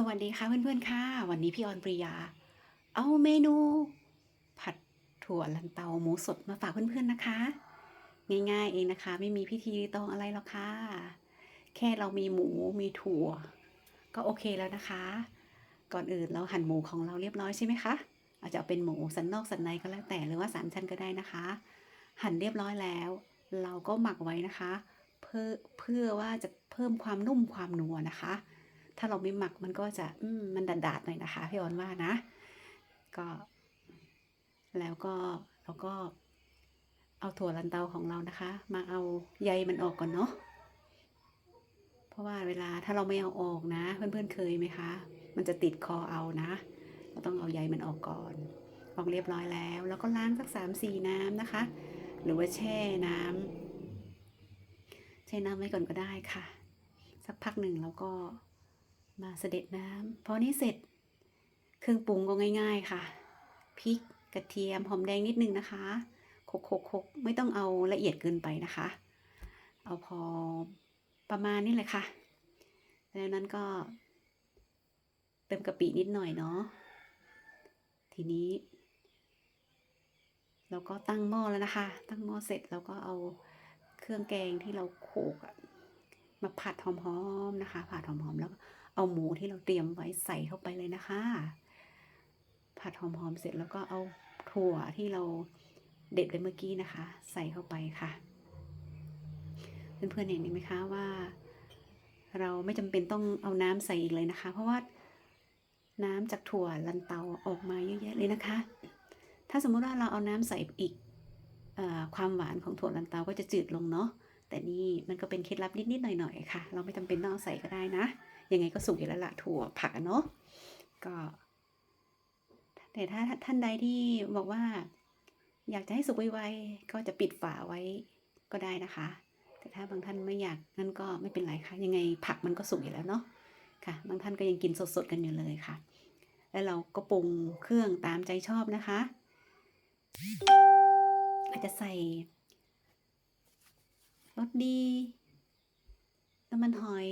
สวัสดีค่ะเพื่อนๆค่ะ วันนี้พี่ออนปริยา เอาเมนู ผัดถั่วลันเตาหมูสดมาฝากเพื่อนๆนะคะ ง่ายๆเองนะคะ ไม่มีพิธีตองอะไรหรอกค่ะ แค่เรามีหมูมีถั่ว ก็โอเคแล้วนะคะ ก่อนอื่นเราหั่นหมูของเราเรียบร้อยใช่ไหมคะอาจจะเป็นหมูสันนอกสันในก็แล้วแต่หรือว่าสามชั้นก็ได้นะคะ หั่นเรียบร้อยแล้ว เราก็หมักไว้นะคะ เพื่อเพื่อว่าจะเพิ่มความนุ่มความนัวนะคะ ถ้าเราไม่หมักมันก็จะอืมมันดาดๆหน่อยนะคะพี่ออนว่านะ ก็แล้วก็เราก็เอาถั่วลันเตาของเรานะคะ มาเอาใยมันออกก่อนเนาะเพราะว่าเวลาถ้าเราไม่เอาออกนะ เพื่อนๆเคยไหมคะ มันจะติดคอเอานะ เราต้องเอาใยมันออกก่อนออกเรียบร้อยแล้ว แล้วก็ล้างสักสามสี่น้ำนะคะ หรือว่าแช่น้ำแช่น้ำไว้ก่อนก็ได้ค่ะ สักพักหนึ่งแล้วก็ มาเสด็จน้ำพอนี้เสร็จ เครื่องปรุงก็ง่าย ๆค่ะพริกกระเทียมหอมแดงนิดนึงนะคะโคกๆๆไม่ต้องเอาละเอียดเกินไปนะคะ เอาพอประมาณนี้เลยค่ะแล้วนั้นก็ เติมกะปินิดหน่อยเนาะทีนี้เราก็ตั้งหม้อแล้วนะคะ ตั้งหม้อเสร็จแล้วก็เอาเครื่องแกงที่เราโขกมาผัดหอมๆนะคะ ผัดหอมๆแล้ว เอาหมูที่เราเตรียมไว้ใส่เข้าไปเลยนะคะ ผัดหอมๆเสร็จแล้วก็เอาถั่วที่เราเด็ดไปเมื่อกี้นะคะ ใส่เข้าไปค่ะ เพื่อนๆเห็นไหมคะว่า เราไม่จำเป็นต้องเอาน้ำใส่อีกเลยนะคะ เพราะว่าน้ำจากถั่วลันเตาออกมาเยอะแยะเลยนะคะ ถ้าสมมุติว่าเราเอาน้ำใส่อีกอความหวานของถั่วลันเตาก็จะจืดลงเนาะแต่นี่มันก็เป็นเคล็ดลับนิดๆหน่อยๆค่ะ เราไม่จำเป็นต้องใส่ก็ได้นะ ยังไงก็สุกอยู่แล้วละถั่วผักเนาะก็แต่ถ้าท่านใดที่บอกว่า อยากจะให้สุกไวๆก็จะปิดฝาไว้ก็ได้นะคะ แต่ถ้าบางท่านไม่อยากนั่นก็ไม่เป็นไรค่ะ ยังไงผักมันก็สุกอยู่แล้วเนาะค่ะ บางท่านก็ยังกินสดๆกันอยู่เลยค่ะ แล้วเราก็ปรุงเครื่องตามใจชอบนะคะ อาจจะใส่รสดีน้ำมันหอย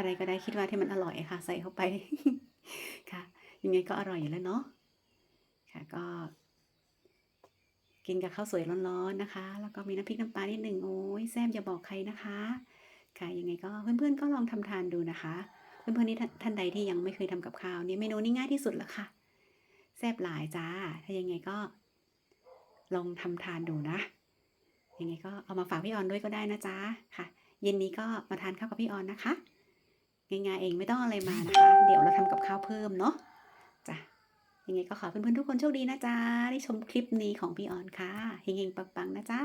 อะไรก็ได้คิดว่าที่มันอร่อยค่ะ ใส่เข้าไปค่ะ ยังไงก็อร่อยอยู่แล้วเนาะค่ะก็ กินกับข้าวสวยร้อนๆนะคะ แล้วก็มีน้ำพริกน้ำปลานิดหนึ่งโอ้ยแซ่บอย่าบอกใครนะคะ ค่ะยังไงก็เพื่อนๆก็ลองทำทานดูนะคะ เพื่อนๆนี่ท่านใดที่ยังไม่เคยทำกับข้าวเนี่ยเมนูนี้ง่ายที่สุดแล้วค่ะแซ่บหลายจ้า ถ้ายังไงก็ ลองทำทานดูนะยังไงก็เอามาฝากพี่ออนด้วยก็ได้นะจ๊ะค่ะ เย็นนี้ก็มาทานข้าวกับพี่ออนนะคะ ง่ายๆเองไม่ต้องอะไรมานะคะ เดี๋ยวเราทำกับข้าวเพิ่มเนาะจ้ะยังไงก็ขอเพื่อนๆทุกคนโชคดีนะจ๊ะได้ชมคลิปนี้ของพี่ออนค่ะเฮงๆปังๆนะจ๊ะ